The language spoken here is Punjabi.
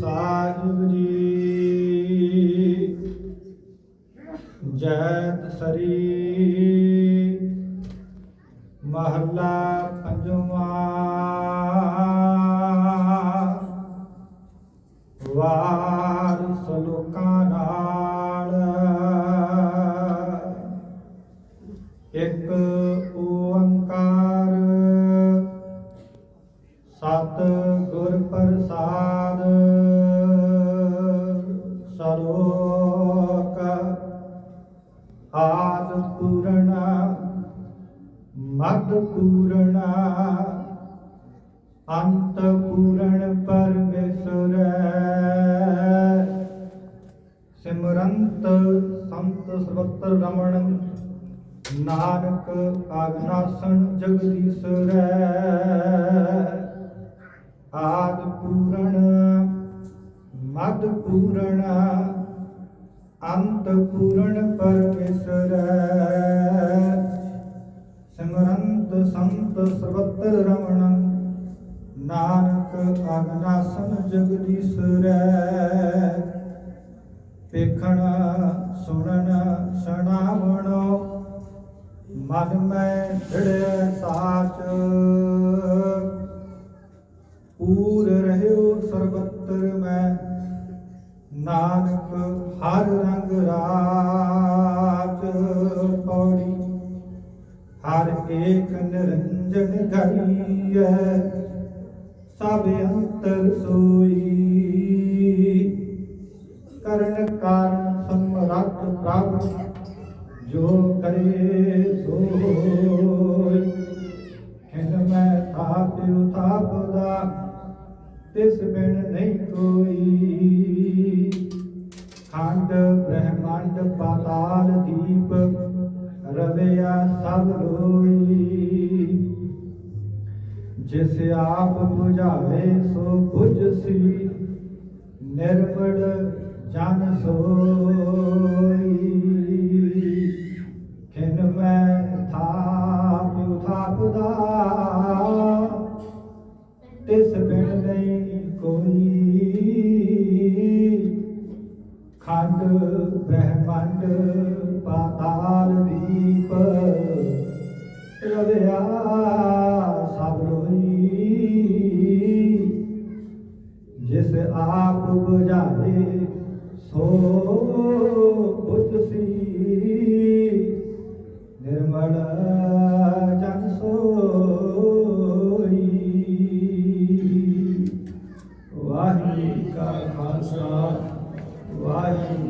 ਸਾਹਿਬ ਜੀ। ਜੈਤ ਸਰੀ। ਮਹੱਲਾ ਪੰਜਵਾਂ। ਵਾਰ ਸਲੋਕਾਂ ਨਾਲ। ਇੱਕ ਓੰਕਾਰ ਗੁਰ ਪ੍ਰਸਾਦ। ਸਰੋਕ ਆਦ ਪੂਰਣਾ ਮਦ ਪੂਰਣਾ, ਅੰਤ ਪੂਰਨ ਪਰਮੇਸ਼ਰ। ਸਿਮਰੰਤ ਸੰਤ ਸਰਬਤਰ ਰਮਣ, ਨਾਨਕ ਆਗਨਾਸਣ ਜਗਦੀਸ਼ਰ। ਮਦ ਅੰਤ ਪੂਰਨ ਪਰਮੇਸ਼ਰ ਸਿਮਰੰਤ ਸੰਤ ਸਰਬਤਰ ਰਮਣ ਨਾਨਕ ਅਗਨਾਸਨ ਜਗਦੀਸ਼ਰ ਵੇਖਣ ਸੁਣਨ ਸੁਣਾਵਣੋ ਮਨ ਮੈਂ ਢੜਿਆ ਸਾਚ ਪੂਰ ਰਹਿਓ ਸਰਬਤਰ ਮੈਂ ਨਾਨਕ ਹਰ ਰੰਗ ਰਾਜ ਪੌੜੀ, ਹਰ ਏਕ ਨਿਰੰਜਨ ਘਰੀਐ ਸਭ ਅੰਤਰ ਸੋਈ। ਕਰਨ ਕਾਰਨ ਸਮਰੱਥ ਪ੍ਰਭ, ਜੋ ਕਰੇ ਸੋਈ। ਖਿਨ ਮੈਂ ਥਾਪਿਉ ਥਾਪਦਾ, ਤਿਸ ਬਿਨ ਨਹੀਂ ਕੋਈ। ਬ੍ਰਹਮੰਡ ਪਾਤਾਲ ਦੀਪ ਰਵਿਆ ਸਭ ਲੋਈ। ਜਿਸ ਆਪ 부ਝਾਵੇ ਸੋ 부ਝਸੀ ਨਿਰਮਲ ਜਨ ਸੋਈ। ਖਿਨ ਮੈਂ ਥਾਪਿਉ ਥਾਪਦਾ, ਤਿਸ ਬਿਨ ਨਹੀਂ ਕੋਈ। ਖੰਡ ਬ੍ਰਹਮੰਡ ਪਾਤਾਲ ਦੀਪ। ਰਵਿਆ ਸਭ ਲੋਈ ਜਿਸ ਆਪ 부ਝਾਵੇ ਸੋ ਸੀ। ਨਿਰਮਲ ਜਨ ਸੋਈ। ਵਾਹਿਗੁਰੂ ਕਾ ਖਾਲਸਾ, ਵਾਹਿਗੁਰੂ